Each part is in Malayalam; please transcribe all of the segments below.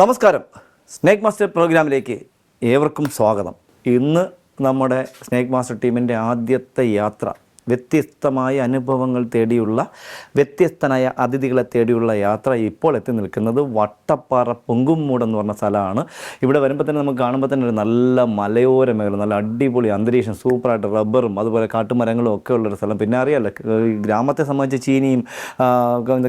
നമസ്കാരം. സ്നേക്ക് മാസ്റ്റർ പ്രോഗ്രാമിലേക്ക് ഏവർക്കും സ്വാഗതം. ഇന്ന് നമ്മുടെ സ്നേക്ക് മാസ്റ്റർ ടീമിന്റെ ആദ്യത്തെ യാത്ര വ്യത്യസ്തമായ അനുഭവങ്ങൾ തേടിയുള്ള വ്യത്യസ്തനായ അതിഥികളെ തേടിയുള്ള യാത്ര ഇപ്പോൾ എത്തി നിൽക്കുന്നത് വട്ടപ്പാറ പൊങ്കുംമൂട് എന്ന് പറഞ്ഞ സ്ഥലമാണ്. ഇവിടെ വരുമ്പോൾ തന്നെ നമുക്ക് കാണുമ്പോൾ തന്നെ ഒരു നല്ല മലയോര മേഖല നല്ല അടിപൊളി അന്തരീക്ഷം സൂപ്പറായിട്ട് റബ്ബറും അതുപോലെ കാട്ടുമരങ്ങളും ഒക്കെ ഉള്ളൊരു സ്ഥലം. പിന്നെ അറിയാമല്ലോ ഗ്രാമത്തെ സംബന്ധിച്ച് ചീനിയും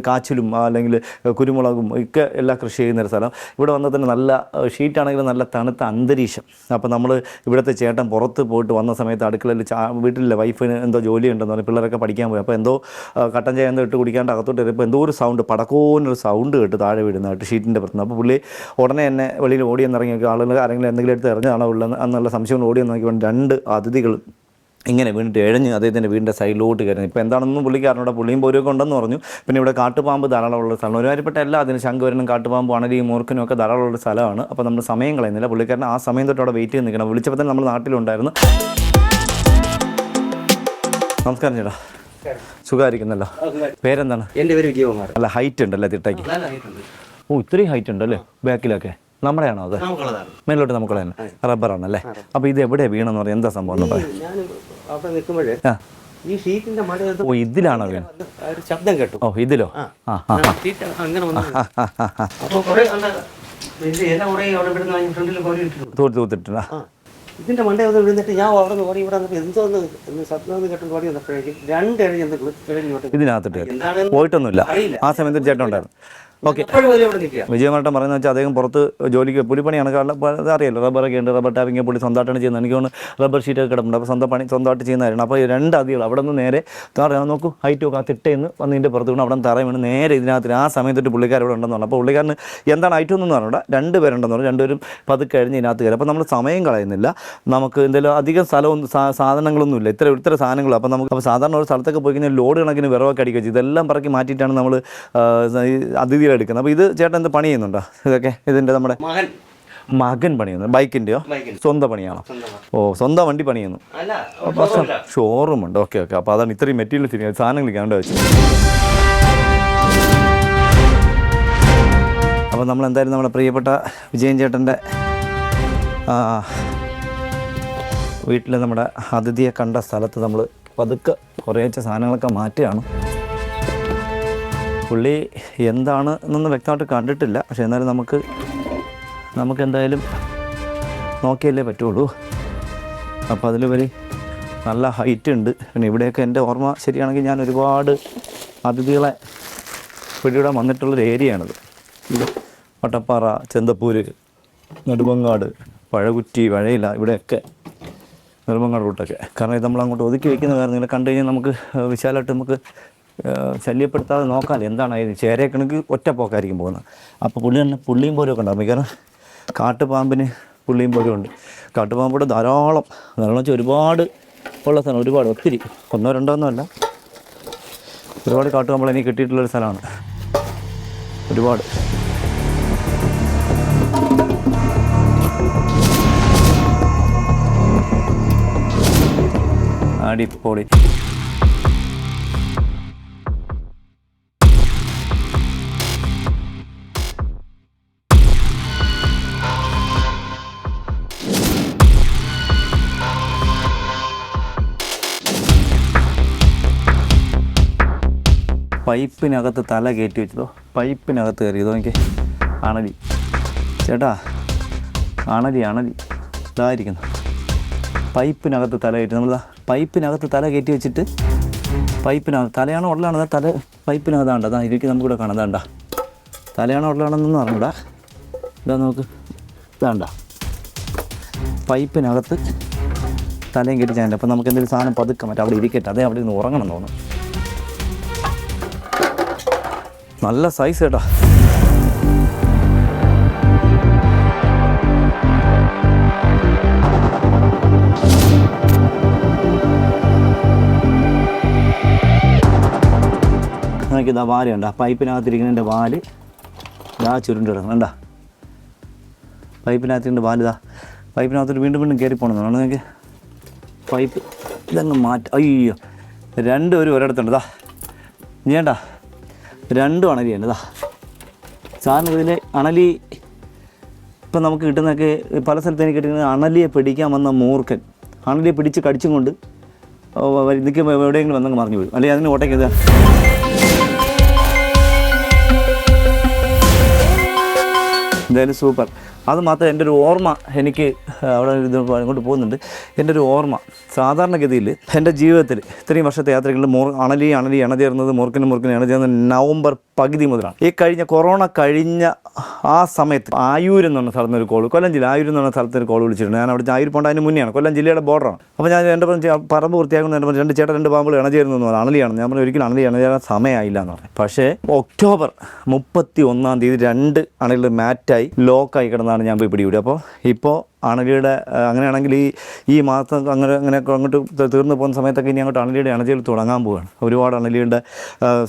കാച്ചിലും അല്ലെങ്കിൽ കുരുമുളകും ഒക്കെ എല്ലാം കൃഷി ചെയ്യുന്നൊരു സ്ഥലം. ഇവിടെ വന്നാൽ തന്നെ നല്ല ഷീറ്റാണെങ്കിലും നല്ല തണുത്ത അന്തരീക്ഷം. അപ്പോൾ നമ്മൾ ഇവിടുത്തെ ചേട്ടൻ പുറത്ത് പോയിട്ട് വന്ന സമയത്ത് അടുക്കളയിൽ വീട്ടിലെ വൈഫിന് എന്തോ ജോലി ഉണ്ടെന്ന് പറഞ്ഞു പിള്ളേരൊക്കെ പഠിക്കാൻ പോയി. അപ്പോൾ എന്തോ കട്ടൻ ചായ എന്തോ ഇട്ട് കുടിക്കാണ്ട് അകത്തോട്ട് വരുമ്പോൾ എന്തോ ഒരു സൗണ്ട് പടക്കോന്നൊരു സൗണ്ട് കേട്ട് താഴെ വീടുന്നതായിട്ട് ഷീറ്റിന്റെ പുറത്ത് അപ്പോൾ പുള്ളി ഉടനെ തന്നെ വെളിയിൽ ഓടി എന്നിറങ്ങി ആളുകൾ ആരെങ്കിലും എന്തെങ്കിലും എടുത്ത് എറിഞ്ഞാണോ ഉള്ളത് എന്നുള്ള സംശയം ഓടി നോക്കി. രണ്ട് അതിഥികൾ ഇങ്ങനെ വീണിട്ട് എഴഞ്ഞ് അദ്ദേഹത്തിന്റെ വീടിന്റെ സൈഡിലോട്ട് കയറുന്നു ഇപ്പോൾ എന്താണെന്നും പുള്ളിക്കാരനോട് പുള്ളിയും പോരൊക്കെ ഉണ്ടെന്ന് പറഞ്ഞു. പിന്നെ ഇവിടെ കാട്ടുപാമ്പ് ധാരാളമുള്ള സ്ഥലമാണ് ഒരുമാതിരിപ്പെട്ട എല്ലാ അതിന് ശംഖുവരനും കാട്ടുപാമ്പ് അണലിയും മൂർഖനും ഒക്കെ ധാരാളമുള്ള സ്ഥലമാണ്. അപ്പോൾ നമ്മൾ സമയം കളയുന്നില്ല. പുള്ളിക്കാരൻ ആ സമയം തൊട്ട് അവിടെ വെയിറ്റ് ചെയ്ത് നിൽക്കണം. വിളിച്ചപ്പോൾ തന്നെ നമ്മൾ നാട്ടിലുണ്ടായിരുന്നു. നമസ്കാരം ചേട്ടാ. സുഖമായിരിക്കുന്നല്ലോ. പേരെന്താണ്? എന്റെ പേര് വിജയകുമാർ. അല്ല ഹൈറ്റ് ഉണ്ടല്ലേ തിട്ടയ്ക്ക്? ഓ ഇത്രയും ഹൈറ്റ് ഉണ്ടല്ലേ? ബാക്കിലൊക്കെ. നമ്മുടെയാണോ അത്? മേലോട്ട് നമുക്കുള്ള തന്നെ റബ്ബറാണല്ലേ? അപ്പൊ ഇത് എവിടെയാ വീണെന്ന് പറയാം എന്താ സംഭവം എന്ന് പറയാം. ഈ ഷീറ്റിന്റെ മഴ ഓ ഇതിലാണോ ഒരു ശബ്ദം കേട്ടു. ഓ ഇതിലോ? ആ. അങ്ങനെ അപ്പോൾ കുറേ ഇത് എല്ലാം കൂടെ അവിടെ ഇവിടുന്ന് ഫ്രണ്ടിൽ കോരി ഇട്ടിട്ടുണ്ട്. തൂത്ത് ആ ഇതിന്റെ മണ്ടയിൽ ഒന്ന് വിഴുന്നിട്ട് ഞാൻ അവിടെ നിന്ന് ഓടി ഇവിടെ വന്നപ്പോൾ എന്തോന്ന് എന്ന് സത്യം ഒന്ന് കേട്ടു ഓടി വന്നപ്പോഴേക്കും രണ്ട് എന്തെങ്കിലും ഇതിനകത്തിട്ട് പോയിട്ടൊന്നുമില്ല. ആ സമയത്ത് ചേട്ടൻ ഉണ്ടായിരുന്നു. ഓക്കെ. വിജയ വരെ ഇവിടെ നിൽക്കുക. പറയുന്നത് വെച്ചാൽ അദ്ദേഹം പുറത്ത് ജോലിക്ക് പുലിപ്പണിയാണ് കാരണം അറിയാലോ റബ്ബറൊക്കെ ഉണ്ട് റബ്ബർ ടാപ്പിംഗ് പുള്ളി സ്വന്തമായിട്ടാണ് ചെയ്യുന്നത്. എനിക്ക് തോന്നുന്നു റബ്ബർ ഷീറ്റൊക്കെ കിടപ്പുണ്ട്. അപ്പോൾ സ്വന്തം പണി സ്വന്തമായിട്ട് ചെയ്യുന്നതായിരുന്നു അപ്പോൾ രണ്ട് അതികൾ അവിടെ നിന്ന് നേരെ താറ നോക്കൂ ഹൈറ്റ് ഒക്കെ ആ തിട്ടേന്ന് വന്ന് ഇതിന്റെ പുറത്ത് വീണ്. അവിടെ നിന്ന് തറ വീണ്. നേരെ ഇതിനകത്ത് ആ സമയത്തൊട്ട് പുള്ളിക്കാർ ഇവിടെ ഉണ്ടെന്ന് പറഞ്ഞു. അപ്പോൾ പുള്ളിക്കാരന് എന്താണ് ഹൈറ്റ് ഒന്നും പറഞ്ഞൂടാ രണ്ട് പേരുണ്ടെന്ന് പറഞ്ഞു. രണ്ടുപേരും പതുക്കെ കഴിഞ്ഞ് ഇതിനകത്ത് കയറി. അപ്പോൾ നമ്മൾ സമയം കളയുന്നില്ല. നമുക്ക് എന്തെങ്കിലും അധികം സ്ഥലമൊന്നും സാ- സാധനങ്ങളൊന്നും ഇല്ല. ഇത്ര ഇത്ര സാധനങ്ങൾ അപ്പോൾ നമുക്ക് അപ്പോൾ സാധാരണ ഒരു സ്ഥലത്തൊക്കെ പോയി കഴിഞ്ഞാൽ ലോഡ് കണക്കിന് വിറവൊക്കെ അടിക്കുക ഇതെല്ലാം പറക്കി മാറ്റിയിട്ടാണ് നമ്മൾ അതിഥികളെ എടുക്കുന്നത്. അപ്പോൾ ഇത് ചേട്ടൻ എന്ത് പണി ചെയ്യുന്നുണ്ടോ ഇതൊക്കെ ഇതിന്റെ നമ്മുടെ മകൻ. മകൻ പണിയുന്നു. ബൈക്കിന്റെയോ സ്വന്തം പണിയാണോ? ഓ സ്വന്തം വണ്ടി പണിയുന്നു. ഷോറൂം ഉണ്ട്. Okay okay. അപ്പോൾ അതാണ് ഇത്രയും മെറ്റീരിയൽ തിരിഞ്ഞ സാധനങ്ങൾ കണ്ട വെച്ചു അപ്പോൾ നമ്മൾ എന്തായാലും നമ്മുടെ പ്രിയപ്പെട്ട വിജയൻ ചേട്ടന്റെ വീട്ടിൽ നമ്മുടെ അതിഥിയെ കണ്ട സ്ഥലത്ത് നമ്മൾ പതുക്കെ കുറേച്ച സാധനങ്ങളൊക്കെ മാറ്റുകയാണ്. പുള്ളി എന്താണ് എന്നൊന്നും വ്യക്തമായിട്ട് കണ്ടിട്ടില്ല. പക്ഷേ എന്നാലും നമുക്ക് നമുക്ക് എന്തായാലും നോക്കിയല്ലേ പറ്റുള്ളൂ. അപ്പോൾ അതിലുപരി നല്ല ഹൈറ്റ് ഉണ്ട്. പിന്നെ ഇവിടെയൊക്കെ എന്റെ ഓർമ്മ ശരിയാണെങ്കിൽ ഞാൻ ഒരുപാട് അതിഥികളെ പിടിയിടാൻ വന്നിട്ടുള്ളൊരു ഏരിയയാണിത്. വട്ടപ്പാറ ചെന്തപ്പൂർ നെടുമങ്ങാട് പഴകുറ്റി വഴയില ഇവിടെയൊക്കെ നെടുമങ്ങാട് റൂട്ടൊക്കെ. കാരണം ഇത് നമ്മൾ അങ്ങോട്ട് ഒതുക്കി വയ്ക്കുന്ന കാരണം ഇങ്ങനെ കണ്ടു കഴിഞ്ഞാൽ നമുക്ക് വിശാലമായിട്ട് നമുക്ക് ശല്യപ്പെടുത്താതെ നോക്കാൻ എന്താണ് അതിന് ചേരക്കണക്ക് ഒറ്റ പോക്കായിരിക്കും പോകുന്നത്. അപ്പോൾ പുള്ളി തന്നെ പുള്ളിയും പോലും ഒക്കെ ഉണ്ടാകും കാരണം കാട്ടുപാമ്പിന് പുള്ളിയും പോലും ഉണ്ട്. കാട്ടുപാമ്പോട് ധാരാളം ധാരാളം വെച്ചാൽ ഒരുപാട് ഉള്ള സ്ഥലം ഒരുപാട് ഒത്തിരി. ഒന്നോ രണ്ടോ ഒന്നും അല്ല. ഒരുപാട് കാട്ടുപാമ്പൾ എനിക്ക് കിട്ടിയിട്ടുള്ളൊരു സ്ഥലമാണ്. ഒരുപാട്. അടിപൊളി. പൈപ്പിനകത്ത് തല കയറ്റി വെച്ചതോ? പൈപ്പിനകത്ത് കയറിയതോ എനിക്ക് അണലി. ചേട്ടാ അണലി അണലി. ഇതായിരിക്കുന്നു പൈപ്പിനകത്ത് തല കയറ്റി. നമ്മൾ പൈപ്പിനകത്ത് തല കയറ്റി വെച്ചിട്ട് പൈപ്പിനകത്ത് തലയാണോ ഉള്ളതാണ്? തല പൈപ്പിനകത്താണ്ട്? അതാ ഇരിക്കും നമുക്കിവിടെ കാണാം. അതാണ്ട തലയാണോ ഉള്ളതാണെന്നൊന്നും അറിഞ്ഞൂടാ. ഇതാ നമുക്ക് ഇതാണ്ട പൈപ്പിനകത്ത് തലയും കയറ്റി ചെയ്യാൻ അപ്പം നമുക്ക് എന്തെങ്കിലും സാധനം പതുക്കെ മറ്റേ അവിടെ ഇരിക്കട്ടെ. അതേ അവിടെ നിന്ന് ഉറങ്ങണം തോന്നുന്നു. നല്ല സൈസ് കേട്ടോ നമുക്കിതാ വാലുണ്ട് ആ പൈപ്പിനകത്തിരിക്കുന്നതിന്റെ വാൽ. ഇതാ ചുരുണ്ട് കിടക്കണം കണ്ടാ? പൈപ്പിനകത്തിന്റെ വാൽ ഇതാ. പൈപ്പിനകത്തോട്ട് വീണ്ടും വീണ്ടും കയറി പോകണമെന്നാണ് നിങ്ങൾക്ക് പൈപ്പ് ഇതങ്ങ് മാറ്റ അയ്യോ. രണ്ടും ഒരു ഒരിടത്തുണ്ട് ഇതാ ഇനി ചേട്ടാ രണ്ടും അണലിയാണ് ഇതാ സാറിന് ഇതിൽ അണലി ഇപ്പം നമുക്ക് കിട്ടുന്നതൊക്കെ പല സ്ഥലത്ത് എനിക്ക് കിട്ടുന്നത് അണലിയെ പിടിക്കാൻ വന്ന മൂർഖൻ. അണലിയെ പിടിച്ച് കടിച്ചും കൊണ്ട് നിൽക്കുമ്പോൾ എവിടെയെങ്കിലും വന്നങ്ങ് മറിഞ്ഞു വീഴും അല്ലെങ്കിൽ അതിന് ഓട്ടയ്ക്ക് എന്തായാലും സൂപ്പർ. അത് മാത്രം എന്റെ ഒരു ഓർമ്മ എനിക്ക് അവിടെ ഇത് അങ്ങോട്ട് പോകുന്നുണ്ട്. എന്റെ ഒരു ഓർമ്മ സാധാരണഗതിയിൽ എന്റെ ജീവിതത്തിൽ ഇത്രയും വർഷത്തെ യാത്രകളിൽ മോർ അണലി അണലി അണചേർന്നത് മുറുക്കിന് മൂർക്കനും അണചേർന്നത് നവംബർ പകുതി മുതലാണ്. ഈ കഴിഞ്ഞ കൊറോണ കഴിഞ്ഞ ആ സമയത്ത് ആയൂർ എന്ന് പറഞ്ഞ സ്ഥലത്ത് ഒരു കോൾ കൊല്ലം ജില്ല ആയൂർ എന്ന് പറഞ്ഞ സ്ഥലത്ത് ഒരു കോൾ വിളിച്ചിട്ടുണ്ട്. ഞാൻ അവിടെ ആയൂർ പോകേണ്ട അതിന് മുന്നെയാണ്. കൊല്ലം ജില്ലയുടെ ബോർഡറാണ് അപ്പോൾ ഞാൻ എന്റെ പറമ്പ് വൃത്തിയാക്കുന്ന എന്റെ രണ്ട് ചേട്ടൻ രണ്ട് പാമ്പുകൾ ഇണചേരുന്നു എന്ന് പറഞ്ഞു. അണലിയാണ്. ഞാൻ പറഞ്ഞു ഒരിക്കലും അണലി ഇണചേരാൻ സമയമായില്ല എന്ന് പറഞ്ഞു. പക്ഷേ ഒക്ടോബർ മുപ്പത്തി ഒന്നാം തീയതി രണ്ട് അണലുകൾ മാറ്റായി ലോക്കായി കിടന്നാണ് ഞാൻ പോയി പിടികൂടി അപ്പോൾ ഇപ്പോൾ അണലിയുടെ അങ്ങനെയാണെങ്കിൽ ഈ ഈ മാസം അങ്ങനെ അങ്ങനെ അങ്ങോട്ട് തീർന്നു പോകുന്ന സമയത്തൊക്കെ ഇനി അങ്ങോട്ട് അണലിയുടെ അണലികൾ തുടങ്ങാൻ പോവുകയാണ് ഒരുപാട് അണലിയുടെ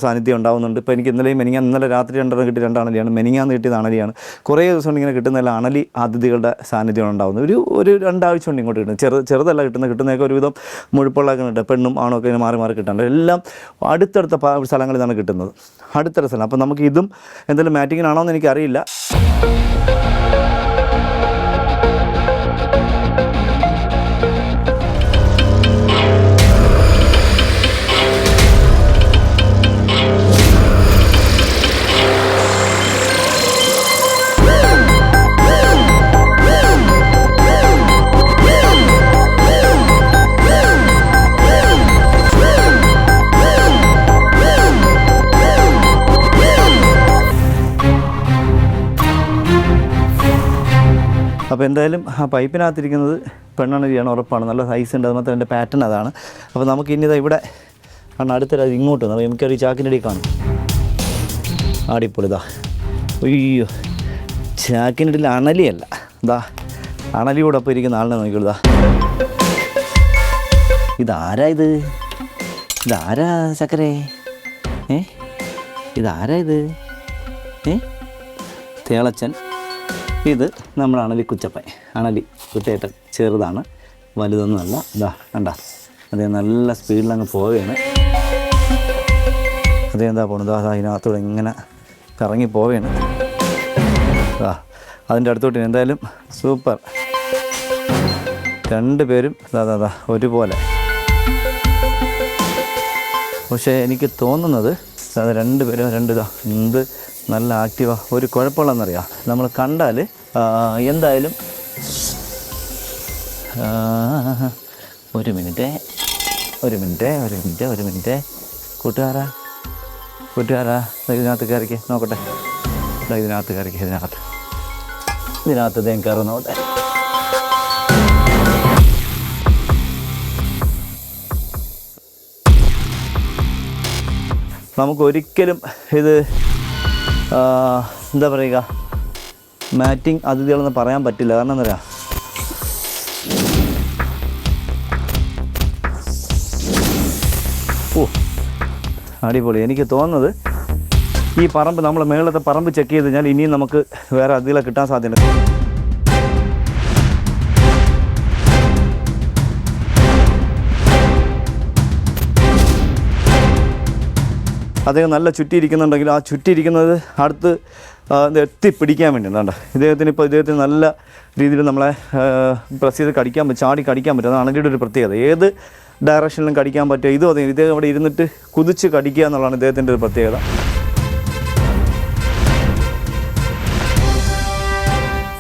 സാന്നിധ്യം ഉണ്ടാകുന്നുണ്ട് ഇപ്പോൾ എനിക്ക് ഇന്നലെയും മെനിങ്ങ ഇന്നലെ രാത്രി രണ്ടെണ്ണം കിട്ടി രണ്ട് അണലിയാണ്. മെനിങ്ങാന്ന് കിട്ടിയത് അണലിയാണ്. കുറേ ദിവസം കൊണ്ട് ഇങ്ങനെ കിട്ടുന്ന അണലി അതിഥികളുടെ സാന്നിധ്യമാണ് ഉണ്ടാകുന്നത് ഒരു ഒരു രണ്ടാഴ്ച കൊണ്ട് ഇങ്ങോട്ട് കിട്ടുന്നത്. ചെറു ചെറുതല്ല കിട്ടുന്ന കിട്ടുന്നതൊക്കെ ഒരുവിധം മുഴുപ്പുള്ളൊക്കെ ഉണ്ട് പെണ്ണും ആണും ഒക്കെ മാറി മാറി കിട്ടാണ്ട് എല്ലാം അടുത്തടുത്ത സ്ഥലങ്ങളിൽ നിന്നാണ് കിട്ടുന്നത്. അടുത്തടുത്ത സ്ഥലം. അപ്പോൾ നമുക്ക് ഇതും എന്തെങ്കിലും മാറ്റിങ്ങിനാണോ എന്ന് എനിക്കറിയില്ല. അപ്പോൾ എന്തായാലും ആ പൈപ്പിനകത്തിരിക്കുന്നത് പെണ്ണണരിയാണ് ഉറപ്പാണ്. നല്ല സൈസ് ഉണ്ട്. അത് മാത്രം എന്റെ പാറ്റേൺ അതാണ്. അപ്പോൾ നമുക്ക് ഇനി ഇതാ ഇവിടെ ആണ് അടുത്തത് അത് ഇങ്ങോട്ട് വന്നു നമുക്കൊരു ചാക്കിന്റെ അടി കാണും. ആടിപ്പൊളിതാ അയ്യോ. ചാക്കിന്റെ ഇടയിൽ അണലിയല്ല. ഇതാ അണലിയോടൊപ്പം ഇരിക്കുന്ന ആളിനെ നോക്കിക്കോളൂ. ഇതാ ഇതാരാ ഇത്? ഇതാരാ ചക്കരേ? ഏ? ഇതാരാ ഇത്? ഏ? തേളച്ചൻ. ഇത് നമ്മുടെ അണലി കുച്ചപ്പൻ. അണലി കുറ്റേട്ടൻ ചെറുതാണ് വലുതൊന്നുമല്ല. ഇതാ കണ്ട. അതേ നല്ല സ്പീഡിൽ അങ്ങ് പോവുകയാണ്. അതേ എന്താ പോണത്? അതാ അതിനകത്തൂടെ ഇങ്ങനെ കറങ്ങി പോവുകയാണ്. ആ അതിന്റെ അടുത്തോട്ട് എന്തായാലും സൂപ്പർ. രണ്ട് പേരും അതാ അതാ, അതാ ഒരുപോലെ. പക്ഷേ എനിക്ക് തോന്നുന്നത് അത് രണ്ട് പേരും രണ്ട് ഇതാ എന്ത് നല്ല ആക്റ്റീവാ. ഒരു കുഴപ്പമുള്ളതെന്നറിയാം. നമ്മൾ കണ്ടാൽ എന്തായാലും ഒരു മിനിറ്റ് ഒരു മിനിറ്റ് ഒരു മിനിറ്റ് ഒരു മിനിറ്റ്. കൂട്ടുകാരാ കൂട്ടുകാരാ ഇതിനകത്ത് കയറിക്ക് നോക്കട്ടെ. ഇതിനകത്ത് കയറിക്ക് ഇതിനകത്ത്. ഇതിനകത്ത് ഇദ്ദേഹം കയറി നോക്കട്ടെ. നമുക്കൊരിക്കലും ഇത് എന്താ പറയുക? മാറ്റിംഗ് അതിഥികളെന്ന് പറയാൻ പറ്റില്ല. കാരണം എന്താ പറയുക? ഓ അടിപൊളി. എനിക്ക് തോന്നുന്നത് ഈ പറമ്പ് നമ്മൾ മേളത്തെ പറമ്പ് ചെക്ക് ചെയ്ത് കഴിഞ്ഞാൽ ഇനിയും നമുക്ക് വേറെ അതിഥികളെ കിട്ടാൻ സാധ്യതയുണ്ട്. അദ്ദേഹം നല്ല ചുറ്റിയിരിക്കുന്നുണ്ടെങ്കിൽ ആ ചുറ്റിയിരിക്കുന്നത് അടുത്ത് എത്തിപ്പിടിക്കാൻ വേണ്ടി വേണ്ട ഇദ്ദേഹത്തിന് ഇപ്പോൾ ഇദ്ദേഹത്തിന് നല്ല രീതിയിൽ നമ്മളെ പ്രസ് ചെയ്ത് കടിക്കാൻ പറ്റും ചാടി കടിക്കാൻ പറ്റും. അതാണ് അണലിയുടെ ഒരു പ്രത്യേകത. ഏത് ഡയറക്ഷനിലും കടിക്കാൻ പറ്റുക ഇതും അതെ ഇദ്ദേഹം അവിടെ ഇരുന്നിട്ട് കുതിച്ച് കടിക്കുക എന്നുള്ളതാണ് ഇദ്ദേഹത്തിന്റെ ഒരു പ്രത്യേകത.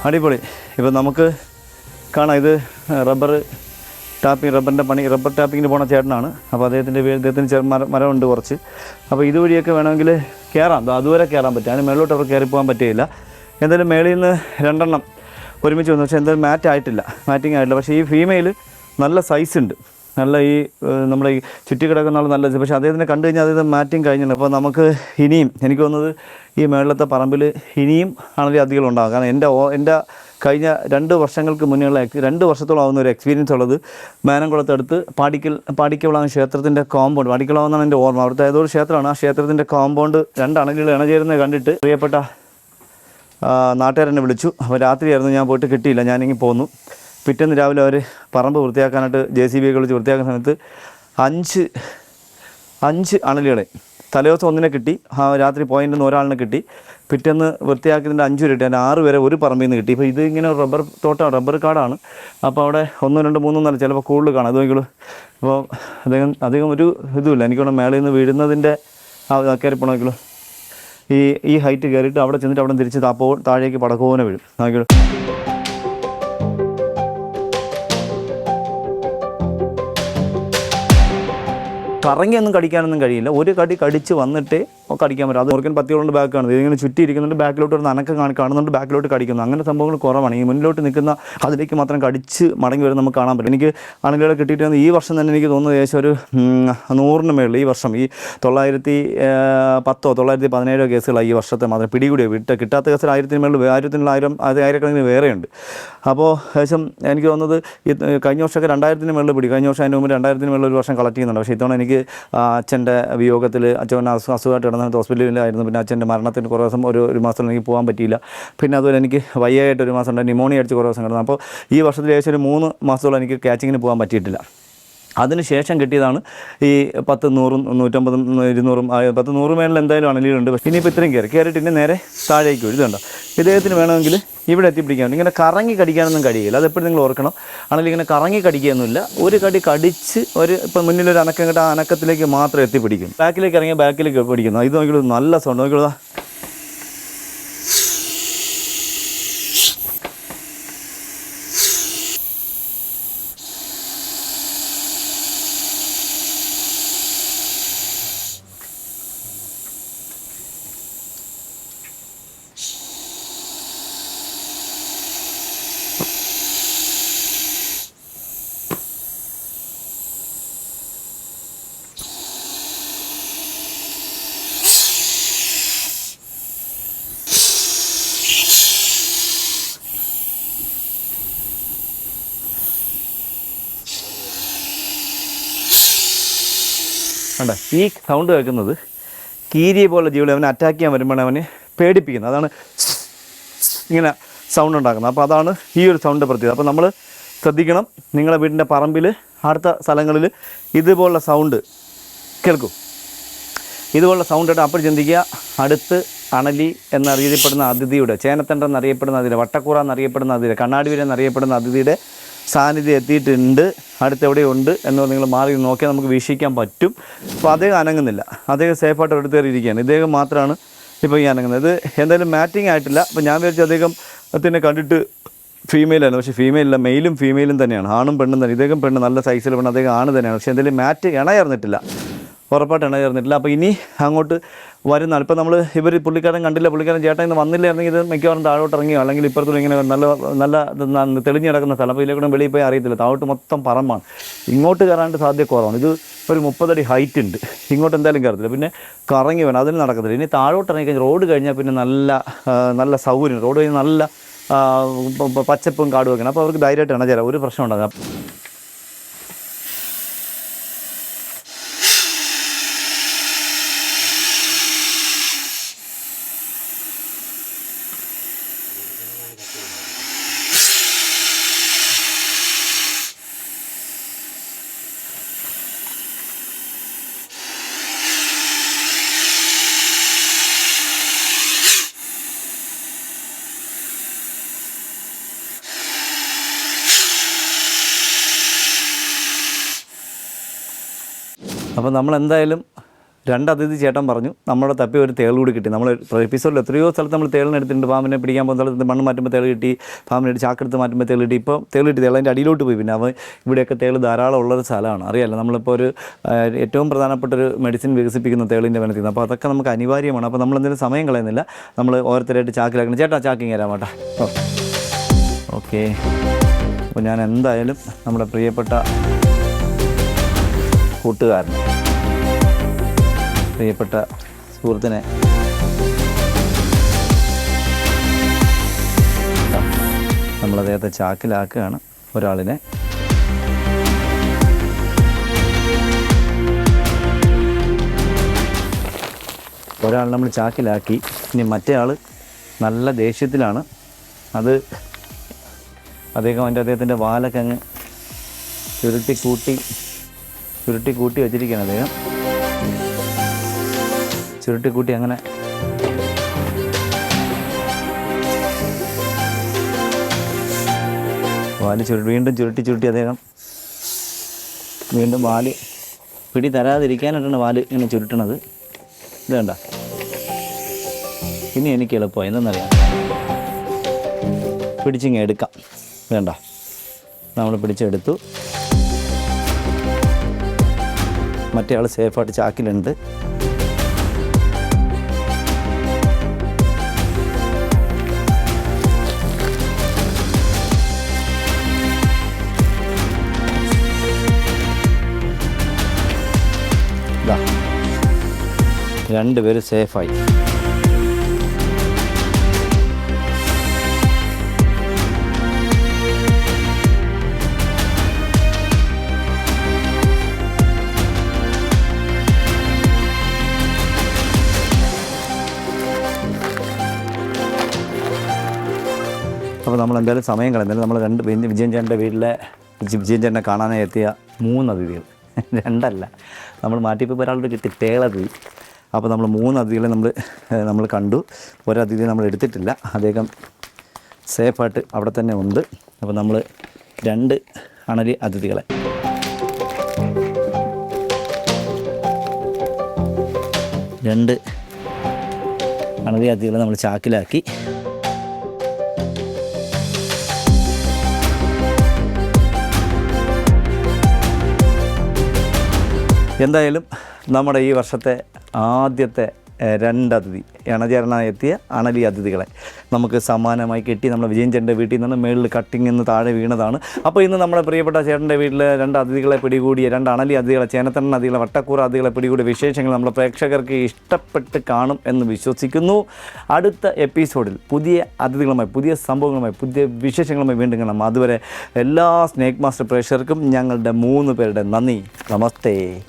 അടിപൊളി. ഇപ്പം നമുക്ക് കാണാം ഇത് റബ്ബർ ടാപ്പിംഗ് റബ്ബറിന്റെ പണി റബ്ബർ ടാപ്പിങ്ങിന് പോണ ചേട്ടനാണ്. അപ്പോൾ അദ്ദേഹത്തിന്റെ പേര് അദ്ദേഹത്തിന് ചെറു മരം മരമുണ്ട് കുറച്ച്. അപ്പോൾ ഇതുവഴിയൊക്കെ വേണമെങ്കിൽ കയറാം അതുവരെ കയറാൻ പറ്റും. അതിന് മേളിലോട്ട് അവർ കയറി പോകാൻ പറ്റുകയില്ല. എന്തായാലും മേളിൽ നിന്ന് രണ്ടെണ്ണം ഒരുമിച്ച് വന്നു. പക്ഷേ എന്തായാലും മാറ്റ് ആയിട്ടില്ല. മാറ്റിങ് ആയിട്ടില്ല. പക്ഷേ ഈ ഫീമെയിൽ നല്ല സൈസ് ഉണ്ട്. നല്ല ഈ നമ്മുടെ ഈ ചുറ്റി കിടക്കുന്ന നല്ല പക്ഷേ അദ്ദേഹത്തിനെ കണ്ടു കഴിഞ്ഞാൽ അദ്ദേഹം മാറ്റിങ് കഴിഞ്ഞിട്ടുണ്ട്. അപ്പോൾ നമുക്ക് ഇനിയും എനിക്ക് തോന്നുന്നത് ഈ മേളിലത്തെ പറമ്പിൽ ഇനിയും ആണെങ്കിൽ അധികം ഉണ്ടാകും കാരണം എന്റെ എന്റെ കഴിഞ്ഞ രണ്ട് വർഷങ്ങൾക്ക് മുന്നേയുള്ള രണ്ട് വർഷത്തോളം ആവുന്ന ഒരു എക്സ്പീരിയൻസ് ഉള്ളത് മേനംകുളത്തടുത്ത് പാടിക്കൽ പാടിക്കവളാണ് ക്ഷേത്രത്തിന്റെ കോമ്പൗണ്ട് പാടിക്കലാവുന്നതാണ് എന്റെ ഓർമ്മ. അവിടുത്തെ ഏതോ ഒരു ക്ഷേത്രമാണ്. ആ ക്ഷേത്രത്തിന്റെ കോമ്പൗണ്ട് രണ്ട് ഇണചേരുന്നത് കണ്ടിട്ട് പ്രിയപ്പെട്ട നാട്ടുകാരെന്നെ വിളിച്ചു. അപ്പോൾ രാത്രിയായിരുന്നു. ഞാൻ പോയിട്ട് കിട്ടിയില്ല. ഞാനിങ്ങനെ പോന്നു. പിറ്റേന്ന് രാവിലെ അവർ പറമ്പ് വൃത്തിയാക്കാനായിട്ട് ജെ സി ബി ഒക്കെ വിളിച്ച് വൃത്തിയാക്കുന്ന സമയത്ത് അഞ്ച് അഞ്ച് അണലികളെ തലേദിവസം ഒന്നിനെ കിട്ടി. ആ രാത്രി പോയിന്റിൽ നിന്ന് ഒരാളിനെ കിട്ടി. പിറ്റേന്ന് വൃത്തിയാക്കിയതിന്റെ അഞ്ച് കിട്ടി അതിന്റെ ആറ് വരെ ഒരു പറമ്പിൽ നിന്ന് കിട്ടി. ഇപ്പോൾ ഇത് ഇങ്ങനെ റബ്ബർ തോട്ടം റബ്ബർ കാടാണ്. അപ്പോൾ അവിടെ ഒന്ന് രണ്ട് മൂന്നും നല്ല ചിലപ്പോൾ കൂടുതൽ കാണാം. അത് അപ്പോൾ അദ്ദേഹം അധികം ഒരു ഇതുമില്ല. എനിക്കവിടെ മേളിൽ നിന്ന് വീഴുന്നതിന്റെ ആ കയറി പോകണമെങ്കിലോ ഈ ഈ ഹൈറ്റ് കയറിയിട്ട് അവിടെ ചെന്നിട്ട് അവിടെ തിരിച്ച് താപ്പോ താഴേക്ക് പടക്കോനെ വീഴും. നോക്കിയുള്ളൂ കറങ്ങിയൊന്നും കടിക്കാനൊന്നും കഴിയില്ല. ഒരു കടി കടിച്ച് വന്നിട്ട് കടിക്കാൻ പറ്റും. അത് മുറുക്കൻ ബാക്ക് ബാക്കാണ് ഇതിങ്ങനെ ചുറ്റി ഇരിക്കുന്നുണ്ട് ബാക്കിലോട്ട് ഒരു നനക്ക് കാണി കാണുന്നുണ്ട്. ബാക്കിലോട്ട് കടിക്കുന്നു. അങ്ങനെ സംഭവങ്ങൾ കുറവാണ്. ഈ മുന്നിലോട്ട് നിൽക്കുന്ന അതിലേക്ക് മാത്രം കടിച്ച് മടങ്ങി വരും നമുക്ക് കാണാൻ പറ്റും. എനിക്ക് ആണുങ്ങളെ കിട്ടിയിട്ട് ഈ വർഷം തന്നെ എനിക്ക് തോന്നുന്നത് ഏകദേശം ഒരു നൂറിന് മേളിൽ ഈ വർഷം. ഈ തൊള്ളായിരത്തി പത്തോ തൊള്ളായിരത്തി പതിനേഴോ കേസുകളായി ഈ വർഷത്തെ മാത്രം പിടികൂടിയോ വിട്ട കിട്ടാത്ത കേസിൽ ആയിരത്തിന് മേളിൽ ആയിരത്തിനുള്ള ആയിരം അത് ആയിരക്കണക്കിന് വേറെയുണ്ട്. അപ്പോൾ ഏകദേശം എനിക്ക് തോന്നുന്നത് കഴിഞ്ഞ വർഷമൊക്കെ രണ്ടായിരത്തിന് മേളിൽ പിടി കഴിഞ്ഞ വർഷം അതിന് മുമ്പ് രണ്ടായിരത്തിന് മേളിൽ ഒരു വർഷം കളക്ട് ചെയ്യുന്നുണ്ട്. പക്ഷേ ഇത്തവണ എനിക്ക് ആ, അച്ഛന്റെ വിയോഗത്തിൽ അച്ഛൻ അസു അസുഖമായിട്ട് കിടന്ന ഹോസ്പിറ്റലിലായിരുന്നു. പിന്നെ അച്ഛന്റെ മരണത്തിന് കുറേ ദിവസം ഒരു ഒരു മാസം എനിക്ക് പോകാൻ പറ്റിയില്ല. പിന്നെ അതുപോലെ എനിക്ക് വയ്യായിട്ട് ഒരു മാസം ഉണ്ട് ന്യൂമോണിയ അടിച്ച് കുറേ ദിവസം കിടന്നു. അപ്പോൾ ഈ വർഷത്തിൽ ഏകദേശം ഒരു മൂന്ന് മാസത്തോളം എനിക്ക് ക്യാച്ചിങ്ങിന് പോകാൻ പറ്റിയിട്ടില്ല. അതിന് ശേഷം കിട്ടിയതാണ് ഈ പത്ത് നൂറും നൂറ്റമ്പതും ഇരുന്നൂറും പത്ത് നൂറ് മേളിൽ എന്തായാലും അണലിയിലുണ്ട്. പക്ഷേ ഇനിയിപ്പോൾ ഇത്രയും കയറി. കയറിയിട്ട് ഇനി നേരെ താഴേക്ക് ഇതുണ്ടോ? ഇദ്ദേഹത്തിന് വേണമെങ്കിൽ ഇവിടെ എത്തിപ്പിടിക്കാൻ ഇങ്ങനെ കറങ്ങി കടിക്കാനൊന്നും കഴിയില്ല. അതെപ്പോഴും നിങ്ങൾ ഓർക്കണം. ആണെങ്കിൽ ഇങ്ങനെ കറങ്ങി കടിക്കുകയൊന്നുമില്ല. ഒരു കടി കടിച്ച് ഒരു ഇപ്പം മുന്നിലൊരു അനക്കം കിട്ടാൻ അനക്കത്തിലേക്ക് മാത്രം എത്തിപ്പിടിക്കും. ബാക്കിലേക്ക് ഇറങ്ങിയ ബാക്കിലേക്ക് പിടിക്കുന്നു ഇത് നോക്കിയുള്ളൂ നല്ല സൗണ്ട്. നോക്കിയുള്ളൂ കണ്ട? ഈ സൗണ്ട് കേൾക്കുന്നത് കീരിയെ പോലെ ജീവികൾ അവനെ അറ്റാക്ക് ചെയ്യാൻ വരുമ്പോൾ അവനെ പേടിപ്പിക്കുന്നത്. അതാണ് ഇങ്ങനെ സൗണ്ട് ഉണ്ടാക്കുന്നത്. അപ്പോൾ അതാണ് ഈ ഒരു സൗണ്ട് പ്രത്യേകത. അപ്പോൾ നമ്മൾ ശ്രദ്ധിക്കണം. നിങ്ങളുടെ വീടിന്റെ പറമ്പിൽ അടുത്ത സ്ഥലങ്ങളിൽ ഇതുപോലുള്ള സൗണ്ട് കേൾക്കും. ഇതുപോലുള്ള സൗണ്ട് കേട്ട് അപ്പോൾ ചിന്തിക്കുക. അടുത്ത് അണലി എന്നറിയപ്പെടുന്ന അതിഥിയുടെ ചേനത്തണ്ട എന്നറിയപ്പെടുന്ന അതിഥി വട്ടക്കൂറ എന്നറിയപ്പെടുന്ന അതിഥി കണ്ണാടിവീര എന്നറിയപ്പെടുന്ന അതിഥിയുടെ സാന്നിധ്യം എത്തിയിട്ടുണ്ട്. അടുത്തെവിടെയുണ്ട് എന്ന് നിങ്ങൾ മാറി നോക്കിയാൽ നമുക്ക് വീക്ഷിക്കാൻ പറ്റും. അപ്പോൾ അദ്ദേഹം അനങ്ങുന്നില്ല. അദ്ദേഹം സേഫായിട്ട് എടുത്ത് കയറിയിരിക്കുകയാണ് ഇദ്ദേഹം മാത്രമാണ് ഇപ്പോൾ ഈ അനങ്ങുന്നത്. ഇത് എന്തായാലും മാറ്റിംഗ് ആയിട്ടില്ല. അപ്പോൾ ഞാൻ വിചാരിച്ചു അദ്ദേഹം അതിനെ കണ്ടിട്ട് ഫീമെയിലാണ് പക്ഷേ ഫീമെയിലല്ല മെയിലും ഫീമെയിലും തന്നെയാണ്. ആണും പെണ്ണും തന്നെ. ഇദ്ദേഹം പെണ്ണ് നല്ല സൈസിൽ പെണ്ണ്. അദ്ദേഹം ആണ് തന്നെയാണ്. പക്ഷേ എന്തെങ്കിലും മാറ്റ് ഇണ ചേർന്നിട്ടില്ല ഉറപ്പായിട്ട് ഇണ ചേർന്നിട്ടില്ല അപ്പോൾ ഇനി അങ്ങോട്ട് വരുന്ന ഇപ്പോൾ നമ്മൾ ഇവർ പുള്ളിക്കാരൻ കണ്ടില്ല പുള്ളിക്കാരൻ ചേട്ടൻ ഇന്ന് വന്നില്ലായിരുന്നെങ്കിൽ ഇത് മിക്കവാറും താഴോട്ട് ഇറങ്ങിയോ? അല്ലെങ്കിൽ ഇപ്പുറത്തുള്ള ഇങ്ങനെ നല്ല നല്ല തെളിഞ്ഞു കിടക്കുന്ന സ്ഥലം. അപ്പോൾ ഇതിലേക്കൂടെ വെളിയിൽ പോയി അറിയത്തില്ല. താഴോട്ട് മൊത്തം പറമ്പാണ്. ഇങ്ങോട്ട് കയറാണ്ട് സാധ്യത കുറവാണ് ഇത് ഒരു മുപ്പതടി ഹൈറ്റ് ഉണ്ട്. ഇങ്ങോട്ട് എന്തായാലും കയറത്തില്ല. പിന്നെ കറങ്ങി വേണം. അതിന് നടക്കത്തില്ല. ഇനി താഴോട്ട് ഇറങ്ങി റോഡ് കഴിഞ്ഞാൽ പിന്നെ നല്ല നല്ല സൗകര്യം. റോഡ് കഴിഞ്ഞാൽ നല്ല പച്ചപ്പും കാടും അപ്പോൾ അവർക്ക് ധൈര്യമായിട്ട് ഇണ ചേരാം ഒരു പ്രശ്നം ഉണ്ടാകും അപ്പോൾ നമ്മൾ എന്തായാലും രണ്ട് അതിഥി ചേട്ടൻ പറഞ്ഞു നമ്മുടെ തപ്പി ഒരു തേൾ കൂടി കിട്ടി. നമ്മൾ എപ്പിസോഡിൽ എത്രയോ സ്ഥലത്ത് നമ്മൾ തേളിനെ എടുത്തിട്ടുണ്ട്. പാമ്പിനെ പിടിക്കാൻ പോകുന്ന സ്ഥലത്ത് മണ്ണ് മാറ്റുമ്പോൾ തേൾ കിട്ടി പാമ്പിനെ ചാക്കെടുത്ത് മാറ്റുമ്പോൾ തേൾ കിട്ടി. ഇപ്പോൾ തേൾ കിട്ടി തേൾ അടിയിലോട്ട് പോയി. പിന്നെ അവ ഇവിടെയൊക്കെ തേൾ ധാരാളം ഉള്ളൊരു സ്ഥലമാണ്. അറിയാമല്ലോ നമ്മളിപ്പോൾ ഒരു ഏറ്റവും പ്രധാനപ്പെട്ട ഒരു മെഡിസിൻ വികസിപ്പിക്കുന്ന തേളിന്റെ വനത്തിൽ നിന്ന്. അപ്പോൾ അതൊക്കെ നമുക്ക് അനിവാര്യമാണ്. അപ്പോൾ നമ്മൾ എന്തെങ്കിലും സമയം കളയുന്നില്ല. നമ്മൾ ഓരോരുത്തരായിട്ട് ചാക്കിലാക്കണം ചേട്ടാ ചാക്കിങ് തരാം കേട്ടോ. ഓക്കെ. അപ്പോൾ ഞാൻ എന്തായാലും നമ്മുടെ പ്രിയപ്പെട്ട കൂട്ടുകാരൻ. പ്രിയപ്പെട്ട സുഹൃത്തിനെ. നമ്മൾ അദ്ദേഹത്തെ ചാക്കിലാക്കുകയാണ് ഒരാളിനെ. ഒരാൾ നമ്മൾ ചാക്കിലാക്കി. ഇനി മറ്റേ ആൾ നല്ല ദേഷ്യത്തിലാണ്. അത് അദ്ദേഹം അതിന്റെ അദ്ദേഹത്തിന്റെ വാലൊക്കെ അങ്ങ് ചുരുട്ടി കൂട്ടി ചുരുട്ടി കൂട്ടി വെച്ചിരിക്കുകയാണ് അദ്ദേഹം. ചുരുട്ടി കൂട്ടി അങ്ങനെ. വാൽ ചുരു വീണ്ടും ചുരുട്ടി ചുരുട്ടി അദ്ദേഹം. വീണ്ടും വാൽ പിടി തരാതിരിക്കാനായിട്ടാണ് വാൽ ഇങ്ങനെ ചുരുട്ടണത്. ഇത് വേണ്ട ഇനി എനിക്ക് എളുപ്പമായി. എന്തെന്നറിയാം പിടിച്ചിങ്ങ് എടുക്കാം. വേണ്ട നമ്മൾ പിടിച്ചെടുത്തു. മറ്റേ ആൾ സേഫായിട്ട് ചാക്കിലുണ്ട്. രണ്ടുപേരും സേഫായി. അപ്പോൾ നമ്മൾ എന്തായാലും സമയം കളഞ്ഞാലും നമ്മൾ രണ്ട് വിജയൻ ചേട്ടന്റെ വീട്ടിലെ വിജ- വിജയൻ ചേട്ടനെ കാണാനായി എത്തിയ മൂന്ന് അതിഥികൾ. രണ്ടല്ല. നമ്മൾ മാറ്റിപ്പോൾ ഒരാളുടെ കിട്ടി തേളതിഥി അപ്പോൾ നമ്മൾ മൂന്ന് അതിഥികളെ നമ്മൾ നമ്മൾ കണ്ടു. ഒരതിഥി നമ്മൾ എടുത്തിട്ടില്ല. അദ്ദേഹം സേഫായിട്ട് അവിടെ തന്നെ ഉണ്ട്. അപ്പോൾ നമ്മൾ രണ്ട് അണലി അതിഥികളെ. രണ്ട് അണലി അതിഥികളെ നമ്മൾ ചാക്കിലാക്കി. എന്തായാലും നമ്മുടെ ഈ വർഷത്തെ ആദ്യത്തെ രണ്ട് അതിഥി ഇണചേരനായി എത്തിയ അണലി അതിഥികളെ നമുക്ക് സമ്മാനമായി കിട്ടി. നമ്മുടെ വിജയൻ ചേട്ടന്റെ വീട്ടിൽ നിന്ന് മേളിൽ കട്ടിങ് നിന്ന് താഴെ വീണതാണ്. അപ്പോൾ ഇന്ന് നമ്മുടെ പ്രിയപ്പെട്ട ചേട്ടന്റെ വീട്ടിൽ രണ്ട് അതിഥികളെ പിടികൂടിയ രണ്ട് അണലി അതിഥികളെ ചേനത്തണ്ണ അതിഥികളെ വട്ടക്കൂറ അതികളെ പിടികൂടിയ വിശേഷങ്ങൾ നമ്മുടെ പ്രേക്ഷകർക്ക് ഇഷ്ടപ്പെട്ട് കാണും എന്ന് വിശ്വസിക്കുന്നു. അടുത്ത എപ്പിസോഡിൽ പുതിയ അതിഥികളുമായി പുതിയ സംഭവങ്ങളുമായി പുതിയ വിശേഷങ്ങളുമായി വീണ്ടും കാണാം. അതുവരെ എല്ലാ സ്നേക്ക് മാസ്റ്റർ പ്രേക്ഷകർക്കും ഞങ്ങളുടെ മൂന്ന് പേരുടെ നന്ദി. നമസ്തേ.